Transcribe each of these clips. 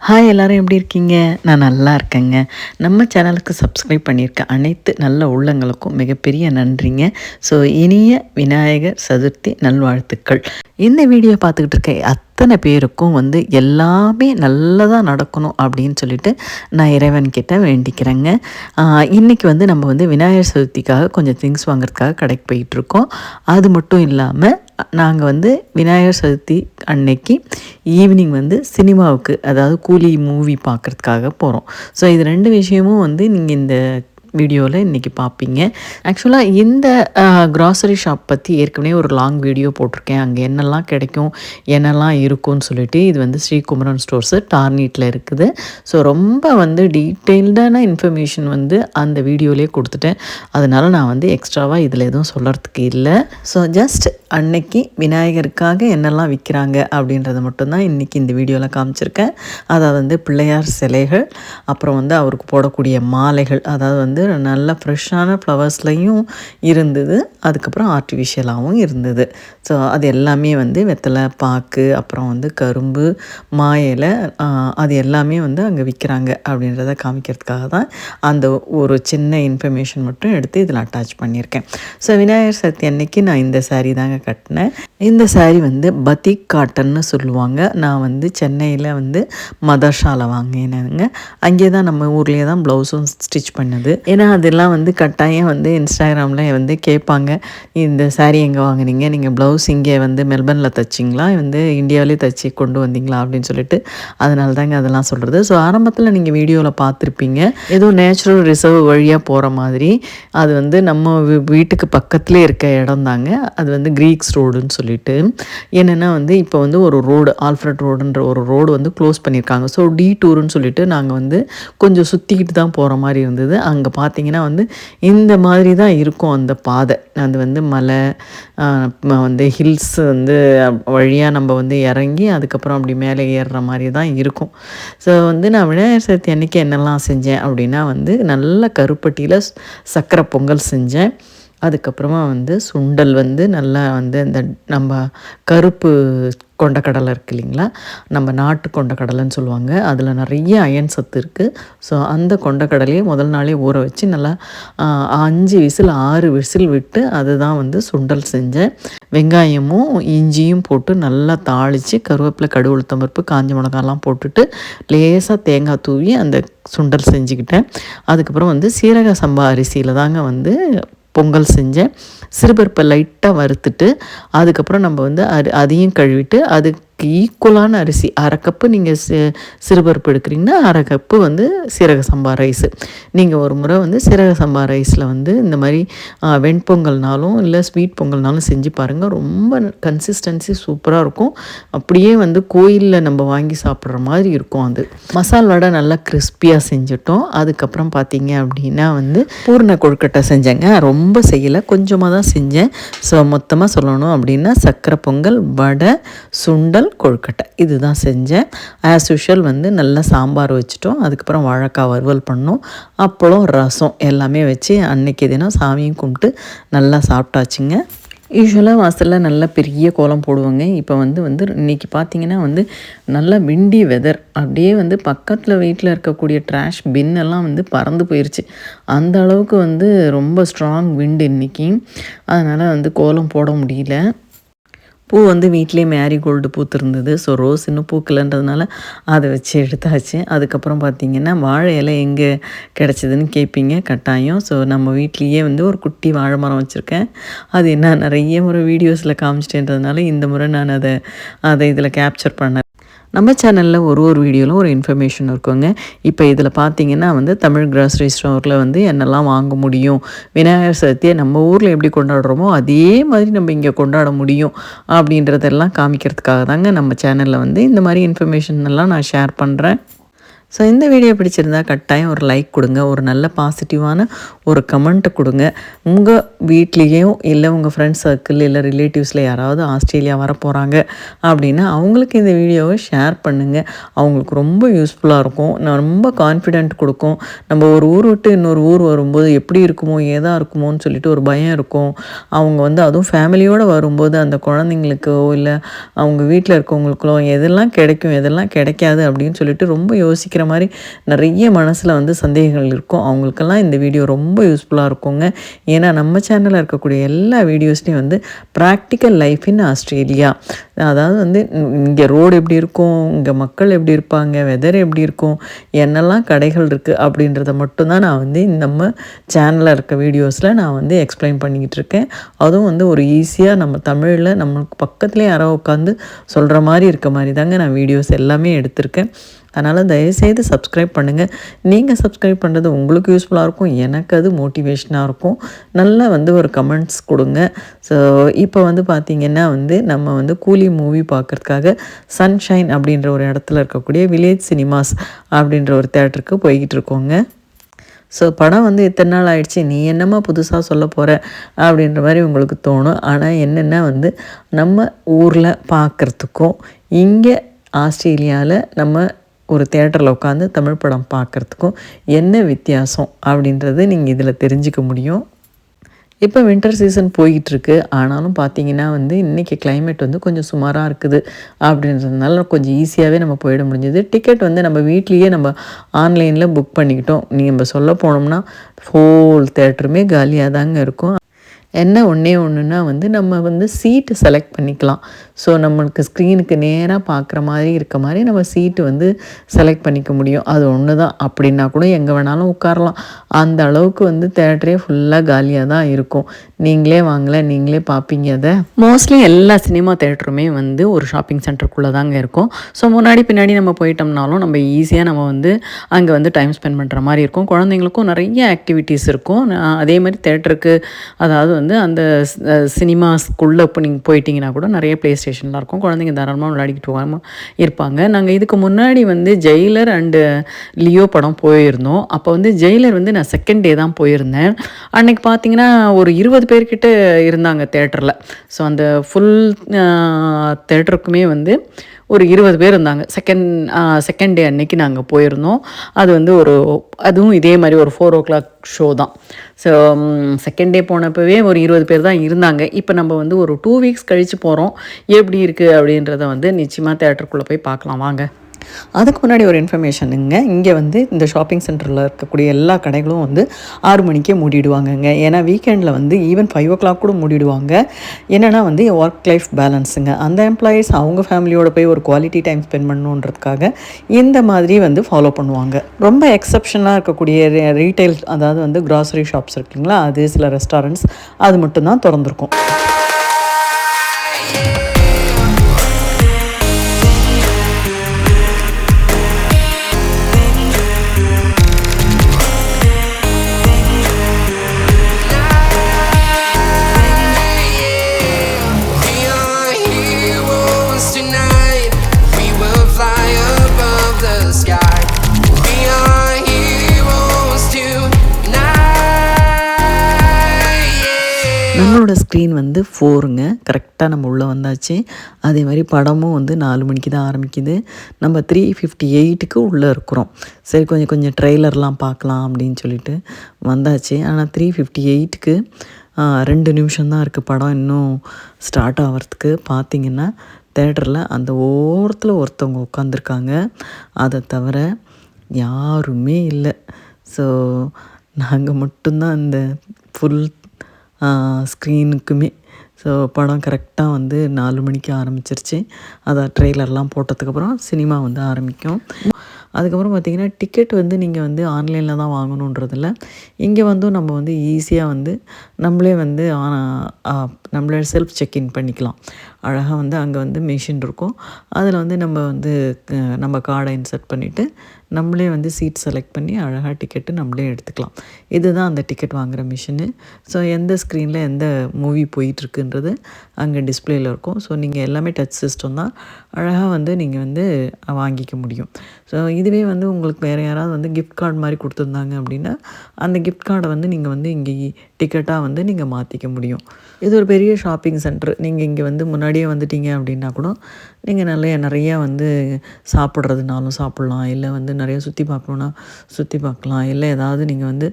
Hi எல்லோரும் எப்படி இருக்கீங்க? நான் நல்லா இருக்கேங்க. நம்ம சேனலுக்கு சப்ஸ்கிரைப் பண்ணியிருக்க அனைத்து நல்ல உள்ளங்களுக்கும் மிகப்பெரிய நன்றிங்க. ஸோ இனிய விநாயகர் சதுர்த்தி நல்வாழ்த்துக்கள். இந்த வீடியோ பார்த்துக்கிட்டு இருக்க அத்தனை பேருக்கும் வந்து எல்லாமே நல்லதாக நடக்கணும் அப்படின்னு சொல்லிட்டு நான் இறைவன்கிட்ட வேண்டிக்கிறேங்க. இன்றைக்கி வந்து நம்ம வந்து விநாயகர் சதுர்த்திக்காக கொஞ்சம் திங்ஸ் வாங்குறதுக்காக கடைக்கு போயிட்டுருக்கோம். அது மட்டும் இல்லாமல் நாங்கள் வந்து விநாயகர் சதுர்த்தி அன்னைக்கு ஈவினிங் வந்து சினிமாவுக்கு அதாவது கூலி மூவி பார்க்குறதுக்காக போகிறோம் ஸோ இது ரெண்டு விஷயமும் வந்து நீங்கள் இந்த வீடியோவில் இன்றைக்கி பார்ப்பீங்க ஆக்சுவலாக இந்த க்ராசரி ஷாப் பற்றி ஏற்கனவே ஒரு லாங் வீடியோ போட்டிருக்கேன். அங்கே என்னெல்லாம் கிடைக்கும் என்னெல்லாம் இருக்கும்னு சொல்லிட்டு இது வந்து ஸ்ரீகுமரன் ஸ்டோர்ஸு டார்னீட்டில் இருக்குது. ஸோ ரொம்ப வந்து டீட்டெயில்டான இன்ஃபர்மேஷன் வந்து அந்த வீடியோலேயே கொடுத்துட்டேன். அதனால் நான் வந்து எக்ஸ்ட்ராவாக இதில் எதுவும் சொல்கிறதுக்கு இல்லை. ஸோ ஜஸ்ட் அன்னைக்கு விநாயகருக்காக என்னெல்லாம் விற்கிறாங்க அப்படின்றத மட்டும்தான் இன்றைக்கி இந்த வீடியோவில் காமிச்சிருக்கேன். அதாவது வந்து பிள்ளையார் சிலைகள் அப்புறம் வந்து அவருக்கு போடக்கூடிய மாலைகள் அதாவது வந்து நல்ல ஃப்ரெஷ்ஷான ஃப்ளவர்ஸ்லையும் இருந்தது. அதுக்கப்புறம் ஆர்டிஃபிஷியலாகவும் இருந்தது. ஸோ அது எல்லாமே வந்து வெத்தலை பாக்கு அப்புறம் வந்து கரும்பு மா இலை அது எல்லாமே வந்து அங்கே விற்கிறாங்க அப்படின்றத காமிக்கிறதுக்காக தான் அந்த ஒரு சின்ன இன்ஃபர்மேஷன் மட்டும் எடுத்து இதில் அட்டாச் பண்ணியிருக்கேன். ஸோ விநாயகர் சதுர்த்தி அன்னைக்கு நான் இந்த சாரீ தாங்க கட்டினேன். இந்த சாரீ வந்து பத்திக் காட்டன்னு சொல்லுவாங்க. நான் வந்து சென்னையில் வந்து மதர்ஷாவில் வாங்கினேங்க அங்கே தான் நம்ம ஊர்லேயே தான் ப்ளவுஸும் ஸ்டிச் பண்ணது. ஏன்னா அதெல்லாம் வந்து கட்டாயம் வந்து இன்ஸ்டாகிராமில் வந்து கேட்பாங்க. இந்த சாரீ எங்கே வாங்குனீங்க? நீங்கள் ப்ளவுஸ் இங்கே வந்து மெல்பர்னில் தைச்சிங்களா? வந்து இந்தியாவிலே தைச்சி கொண்டு வந்தீங்களா? அப்படின்னு சொல்லிட்டு அதனால தாங்க அதெல்லாம் சொல்கிறது ஸோ ஆரம்பத்தில் நீங்கள் வீடியோவில் பார்த்துருப்பீங்க. ஏதோ நேச்சுரல் ரிசர்வ் வழியாக போகிற மாதிரி. அது வந்து நம்ம வீட்டுக்கு பக்கத்துலேயே இருக்க இடம் தாங்க. அது வந்து கிரீக்ஸ் ரோடுன்னு சொல்லிட்டு. என்னென்னா வந்து இப்போ வந்து ஒரு ரோடு ஆல்ஃப்ரட் ரோடுன்ற ஒரு ரோடு வந்து க்ளோஸ் பண்ணியிருக்காங்க. ஸோ டி டூருன்னு சொல்லிட்டு நாங்கள் வந்து கொஞ்சம் சுற்றிக்கிட்டு தான் போகிற மாதிரி இருந்தது. அங்கே பார்த்தீங்கன்னா வந்து இந்த மாதிரி தான் இருக்கும் அந்த பாதை. அது வந்து மலை வந்து ஹில்ஸ் வந்து வழியாக நம்ம வந்து இறங்கி அதுக்கப்புறம் அப்படி மேலே ஏறுற மாதிரி தான் இருக்கும். ஸோ வந்து நான் விநாயகர் சதுர்த்தி அன்னைக்கு என்னெல்லாம் செஞ்சேன் அப்படின்னா வந்து நல்ல கருப்பட்டியில் சக்கரை பொங்கல் செஞ்சேன். அதுக்கப்புறமா வந்து சுண்டல் வந்து நல்லா வந்து இந்த நம்ம கருப்பு கொண்டக்கடலை இருக்கு இல்லைங்களா? நம்ம நாட்டு கொண்டக்கடலைன்னு சொல்லுவாங்க. அதில் நிறைய அயன் சத்து இருக்குது ஸோ அந்த கொண்டக்கடலையை முதல் நாளே ஊற வச்சு நல்லா அஞ்சு விசில் ஆறு விசில் விட்டு அதுதான் வந்து சுண்டல் செஞ்சேன். வெங்காயமும் இஞ்சியும் போட்டு நல்லா தாளித்து கருவேப்பிலை கடுகு உளுத்தம் பருப்பு காஞ்ச மிளகாலாம் போட்டுட்டு லேசாக தேங்காய் தூவி அந்த சுண்டல் செஞ்சுக்கிட்டேன். அதுக்கப்புறம் வந்து சீரக சம்பா அரிசியில் தாங்க வந்து பொங்கல் செஞ்சேன் சிறுபருப்பை லைட்டாக வறுத்துட்டு அதுக்கப்புறம் நம்ம வந்து அது அதையும் கழுவிட்டு அது அதுக்கு ஈக்குவலான அரிசி. அரை கப்பு நீங்கள் சி சிறுபருப்பு எடுக்கிறீங்கன்னா அரை கப்பு வந்து சீரக சம்பா ரைஸு நீங்கள் ஒரு முறை வந்து சீரக சம்பா ரைஸில் வந்து இந்த மாதிரி வெண்பொங்கல்னாலும் இல்லை ஸ்வீட் பொங்கல்னாலும் செஞ்சு பாருங்கள் ரொம்ப கன்சிஸ்டன்சி சூப்பராக இருக்கும். அப்படியே வந்து கோயிலில் நம்ம வாங்கி சாப்பிட்ற மாதிரி இருக்கும் அது. மசால் வடை நல்லா கிறிஸ்பியாக செஞ்சுட்டோம். அதுக்கப்புறம் பார்த்தீங்க அப்படின்னா வந்து பூர்ண கொழுக்கட்டை செஞ்சேங்க. ரொம்ப செய்யலை. கொஞ்சமாக தான் செஞ்சேன். ஸோ மொத்தமாக சொல்லணும் அப்படின்னா சக்கரை பொங்கல் வடை சுண்டல் கொழுக்கட்டை. இதுதான் செஞ்சேன். ஆஸ் யூஷுவல் வந்து நல்லா சாம்பார் வச்சுட்டோம். அதுக்கப்புறம் வாழைக்காய் வறுவல் பண்ணோம். அப்பளம் ரசம் எல்லாமே வச்சு அன்னைக்கு தினம் சாமியும் கும்பிட்டு நல்லா சாப்பிட்டாச்சுங்க. யூஸ்வலாக வாசலில் நல்ல பெரிய கோலம் போடுவாங்க. இப்போ வந்து வந்து இன்றைக்கி பார்த்தீங்கன்னா வந்து நல்ல விண்டி வெதர் அப்படியே வந்து பக்கத்தில் வீட்டில் இருக்கக்கூடிய ட்ராஷ் பின்னெல்லாம் வந்து பறந்து போயிடுச்சு அந்த அளவுக்கு வந்து ரொம்ப ஸ்ட்ராங் விண்டு இன்னைக்கு. அதனால் வந்து கோலம் போட முடியல. பூ வந்து வீட்டிலே மேரிகோல்டு பூத்திருந்தது. ஸோ ரோஸ் இன்னும் பூக்கலன்றதுனால அதை வச்சு எடுத்தாச்சு. அதுக்கப்புறம் பார்த்தீங்கன்னா வாழை இலை எங்கே கிடச்சிதுன்னு கேட்பீங்க கட்டாயம். ஸோ நம்ம வீட்லேயே வந்து ஒரு குட்டி வாழை மரம் வச்சுருக்கேன். அது என்ன நிறைய முறை வீடியோஸில் காமிச்சிட்டேன்றதுனால இந்த முறை நான் அதை அதை இதில் கேப்சர் பண்ணேன் நம்ம சேனலில் ஒரு ஒரு வீடியோவிலும் ஒரு இன்ஃபர்மேஷன் இருக்குங்க. இப்போ இதில் பார்த்தீங்கன்னா வந்து தமிழ் கிராசரி ஸ்டோரில் வந்து என்னெல்லாம் வாங்க முடியும்? விநாயகர் சதுர்த்தியை நம்ம ஊரில் எப்படி கொண்டாடுறோமோ அதே மாதிரி நம்ம இங்கே கொண்டாட முடியும் அப்படின்றதெல்லாம் காமிக்கிறதுக்காக தாங்க நம்ம சேனலில் வந்து இந்த மாதிரி இன்ஃபர்மேஷன் எல்லாம் நான் ஷேர் பண்ணுறேன் ஸோ இந்த வீடியோ பிடிச்சிருந்தா கட்டாயம் ஒரு லைக் கொடுங்க ஒரு நல்ல பாசிட்டிவான ஒரு கமெண்ட்டை கொடுங்க. உங்கள் வீட்லேயும் இல்லை உங்கள் ஃப்ரெண்ட்ஸ் சர்க்கிள் இல்லை ரிலேட்டிவ்ஸில் யாராவது ஆஸ்திரேலியா வர போகிறாங்க அப்படின்னா அவங்களுக்கு இந்த வீடியோவை ஷேர் பண்ணுங்கள் அவங்களுக்கு ரொம்ப யூஸ்ஃபுல்லாக இருக்கும். நான் ரொம்ப கான்ஃபிடென்ட் கொடுக்கும். நம்ம ஒரு ஊர் விட்டு இன்னொரு ஊர் வரும்போது எப்படி இருக்குமோ ஏதா இருக்குமோன்னு சொல்லிட்டு ஒரு பயம் இருக்கும். அவங்க வந்து அதுவும் ஃபேமிலியோடு வரும்போது அந்த குழந்தைங்களுக்கோ இல்லை அவங்க வீட்டில் இருக்கவங்களுக்கோ எதெல்லாம் கிடைக்கும் எதெல்லாம் கிடைக்காது அப்படின்னு சொல்லிட்டு ரொம்ப யோசிக்கிற மாதிரி நிறைய மனசில் வந்து சந்தேகங்கள் இருக்கும். அவங்களுக்கெல்லாம் இந்த வீடியோ ரொம்ப யூஸ்ஃபுல்லாக இருக்குங்க. ஏன்னா நம்ம சேனலில் இருக்கக்கூடிய எல்லா வீடியோஸ்லேயும் வந்து ப்ராக்டிக்கல் லைஃப் இன் ஆஸ்திரேலியா அதாவது வந்து இங்கே ரோடு எப்படி இருக்கும்? இங்கே மக்கள் எப்படி இருப்பாங்க? வெதர் எப்படி இருக்கும்? என்னெல்லாம் கடைகள் இருக்குது அப்படின்றத மட்டும்தான் நான் வந்து நம்ம சேனலில் இருக்க வீடியோஸில் நான் வந்து எக்ஸ்பிளைன் பண்ணிக்கிட்டு இருக்கேன். அதுவும் வந்து ஒரு ஈஸியாக நம்ம தமிழில் நம்மளுக்கு பக்கத்துலேயே யாரோ உட்காந்து சொல்கிற மாதிரி இருக்க மாதிரி தாங்க நான் வீடியோஸ் எல்லாமே எடுத்திருக்கேன். அதனால் தயவுசெய்து சப்ஸ்கிரைப் பண்ணுங்கள் நீங்கள் சப்ஸ்கிரைப் பண்ணுறது உங்களுக்கு யூஸ்ஃபுல்லாக இருக்கும் எனக்கு அது மோட்டிவேஷனாக இருக்கும். நல்லா வந்து ஒரு கமெண்ட்ஸ் கொடுங்க. ஸோ இப்போ வந்து பார்த்திங்கன்னா வந்து நம்ம வந்து கூலி மூவி பார்க்குறதுக்காக சன்ஷைன் அப்படின்ற ஒரு இடத்துல இருக்கக்கூடிய வில்லேஜ் சினிமாஸ் அப்படின்ற ஒரு தேட்டருக்கு போய்கிட்டு இருக்கோங்க. ஸோ படம் வந்து இத்தனை நாள் ஆயிடுச்சு நீ என்னம்மா புதுசாக சொல்ல போகிற அப்படின்ற மாதிரி உங்களுக்கு தோணும். ஆனால் என்னென்னா வந்து நம்ம ஊரில் பார்க்குறதுக்கும் இங்கே ஆஸ்திரேலியாவில் நம்ம ஒரு தேட்டரில் உட்காந்து தமிழ் படம் பார்க்குறதுக்கும் என்ன வித்தியாசம் அப்படின்றது நீங்கள் இதில் தெரிஞ்சுக்க முடியும். இப்போ வின்டர் சீசன் போயிட்டுருக்கு. ஆனாலும் பார்த்தீங்கன்னா வந்து இன்றைக்கி கிளைமேட் வந்து கொஞ்சம் சுமாராக இருக்குது. அப்படின்றதுனால கொஞ்சம் ஈஸியாகவே நம்ம போயிட முடிஞ்சது. டிக்கெட் வந்து நம்ம வீட்லேயே நம்ம ஆன்லைனில் புக் பண்ணிக்கிட்டோம். நீ நம்ம சொல்ல போனோம்னா ஹோல் தேட்டருமே காலியாக தாங்க இருக்கும். என்ன ஒன்றே ஒன்றுனா வந்து நம்ம வந்து சீட்டு செலக்ட் பண்ணிக்கலாம். ஸோ நம்மளுக்கு ஸ்க்ரீனுக்கு நேராக பார்க்குற மாதிரி இருக்க மாதிரி நம்ம சீட்டு வந்து செலக்ட் பண்ணிக்க முடியும். அது ஒன்று தான் அப்படின்னா கூட எங்கே வேணாலும் உட்காரலாம். அந்த அளவுக்கு வந்து தேட்டரே ஃபுல்லாக காலியாக தான் இருக்கும். நீங்களே வாங்கலை நீங்களே பார்ப்பீங்க அதை. மோஸ்ட்லி எல்லா சினிமா தேட்டருமே வந்து ஒரு ஷாப்பிங் சென்டருக்குள்ளே தாங்க இருக்கும். ஸோ முன்னாடி பின்னாடி நம்ம போயிட்டோம்னாலும் நம்ம ஈஸியாக நம்ம வந்து அங்கே வந்து டைம் ஸ்பெண்ட் பண்ணுற மாதிரி இருக்கும். குழந்தைங்களுக்கும் நிறைய ஆக்டிவிட்டீஸ் இருக்கும். அதே மாதிரி தேட்டருக்கு அதாவது வந்து அந்த சினிமாஸ்க்குள்ளே இப்போ நீங்கள் போயிட்டீங்கன்னா கூட நிறைய ப்ளே ஸ்டேஷன்லாம் இருக்கும். குழந்தைங்க தாராளமாக விளையாடிக்கிட்டு இருப்பாங்க. நாங்கள் இதுக்கு முன்னாடி வந்து ஜெயிலர் அண்டு லியோ படம் போயிருந்தோம். அப்போ வந்து ஜெயிலர் வந்து நான் செகண்ட் டே தான் போயிருந்தேன். அன்றைக்கி பார்த்தீங்கன்னா ஒரு இருபது பேர்கிட்ட இருந்தாங்க தேட்டரில் ஸோ அந்த ஃபுல் தேட்டருக்குமே வந்து ஒரு இருபது பேர் இருந்தாங்க. செகண்ட் செகண்ட் டே அன்னைக்கு நாங்கள் போயிருந்தோம். அது வந்து ஒரு அதுவும் இதே மாதிரி ஒரு ஃபோர் ஓ கிளாக் ஷோ தான் ஸோ செகண்ட் டே போனப்பவே ஒரு இருபது பேர் தான் இருந்தாங்க. இப்போ நம்ம வந்து ஒரு டூ வீக்ஸ் கழித்து போகிறோம் எப்படி இருக்குது அப்படின்றத வந்து நிச்சயமாக தேட்டருக்குள்ளே போய் பார்க்கலாம். வாங்க. அதுக்கு முன்னாடி ஒரு இன்ஃபர்மேஷனுங்க இங்கே வந்து இந்த ஷாப்பிங் சென்டரில் இருக்கக்கூடிய எல்லா கடைகளும் வந்து ஆறு மணிக்கே மூடிடுவாங்கங்க. ஏன்னா வீக்கெண்டில் வந்து ஈவன் ஃபைவ் ஓ கிளாக் கூட மூடிடுவாங்க. என்னென்னா வந்து ஒர்க் லைஃப் பேலன்ஸுங்க அந்த எம்ப்ளாயீஸ் அவங்க ஃபேமிலியோட போய் ஒரு குவாலிட்டி டைம் ஸ்பெண்ட் பண்ணணுன்றதுக்காக இந்த மாதிரி வந்து ஃபாலோ பண்ணுவாங்க. ரொம்ப எக்ஸப்ஷனாக இருக்கக்கூடிய ரீட்டைல் அதாவது வந்து க்ராசரி ஷாப்ஸ் இருக்குங்களா அது சில ரெஸ்டாரண்ட்ஸ் அது மட்டும்தான் திறந்துருக்கும். நம்மளோட ஸ்க்ரீன் வந்து ஃபோருங்க கரெக்டாக நம்ம உள்ளே வந்தாச்சு. அதே மாதிரி படமும் வந்து நாலு மணிக்கு தான் ஆரம்பிக்குது. நம்ம த்ரீ ஃபிஃப்டி எயிட்டுக்கு உள்ளே இருக்கிறோம். சரி கொஞ்சம் கொஞ்சம் ட்ரெய்லர்லாம் பார்க்கலாம் அப்படின்னு சொல்லிட்டு வந்தாச்சு. ஆனால் த்ரீ ஃபிஃப்டி எயிட்டுக்கு ரெண்டு நிமிஷம்தான் இருக்குது படம் இன்னும் ஸ்டார்ட் ஆகிறதுக்கு பார்த்திங்கன்னா தேட்டரில் அந்த ஓரத்தில் ஒருத்தவங்க உட்காந்துருக்காங்க அதை தவிர யாருமே இல்லை. ஸோ நாங்கள் மட்டும்தான் அந்த ஃபுல் ஸ்க்ரீனுக்குமே ஸோ படம் கரெக்டாக வந்து நாலு மணிக்கு ஆரம்பிச்சிருச்சு. அதை ட்ரெய்லர்லாம் போட்டதுக்கப்புறம் சினிமா வந்து ஆரம்பிக்கும். அதுக்கப்புறம் பார்த்திங்கன்னா டிக்கெட் வந்து நீங்கள் வந்து ஆன்லைனில் தான் வாங்கணுன்றதில்ல. இங்கே வந்தும் நம்ம வந்து ஈஸியாக வந்து நம்மளே வந்து நம்மளே செல்ஃப் செக்இன் பண்ணிக்கலாம். அழகாக வந்து அங்கே வந்து மிஷின் இருக்கும். அதில் வந்து நம்ம வந்து நம்ம கார்டை இன்சர்ட் பண்ணிவிட்டு நம்மளே வந்து சீட் செலக்ட் பண்ணி அழகாக டிக்கெட்டு நம்மளே எடுத்துக்கலாம். இதுதான் அந்த டிக்கெட் வாங்குகிற மிஷினு ஸோ எந்த ஸ்க்ரீனில் எந்த மூவி போயிட்டுருக்குன்றது அங்கே டிஸ்பிளேயில் இருக்கும். ஸோ நீங்கள் எல்லாமே டச் சிஸ்டம் தான் அழகாக வந்து நீங்கள் வந்து வாங்கிக்க முடியும். ஸோ இதுவே வந்து உங்களுக்கு வேறு யாராவது வந்து கிஃப்ட் கார்டு மாதிரி கொடுத்துருந்தாங்க அப்படின்னா அந்த கிஃப்ட் கார்டை வந்து நீங்கள் வந்து இங்கே டிக்கெட்டாக வந்து நீங்கள் மாற்றிக்க முடியும். இது ஒரு பெரிய ஷாப்பிங் சென்டர் நீங்கள் இங்கே வந்து முன்னாடியே வந்துட்டீங்க அப்படின்னா கூட நீங்கள் நிறைய நிறையா வந்து சாப்பிட்றதுனாலும் சாப்பிட்லாம். இல்லை வந்து நிறைய சுற்றி பார்க்கணுன்னா சுற்றி பார்க்கலாம். இல்லை ஏதாவது நீங்கள் வந்து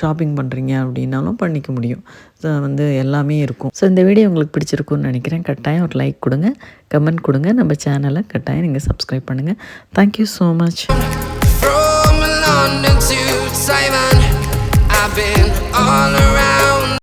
ஷாப்பிங் பண்ணுறீங்க அப்படின்னாலும் பண்ணிக்க முடியும். ஸோ வந்து எல்லாமே இருக்கும். ஸோ இந்த வீடியோ உங்களுக்கு பிடிச்சிருக்குன்னு நினைக்கிறேன். கட்டாயம் ஒரு லைக் கொடுங்க கமெண்ட் கொடுங்க. நம்ம சேனலை கட்டாயம் நீங்கள் சப்ஸ்கிரைப் பண்ணுங்கள் thank you so much been all around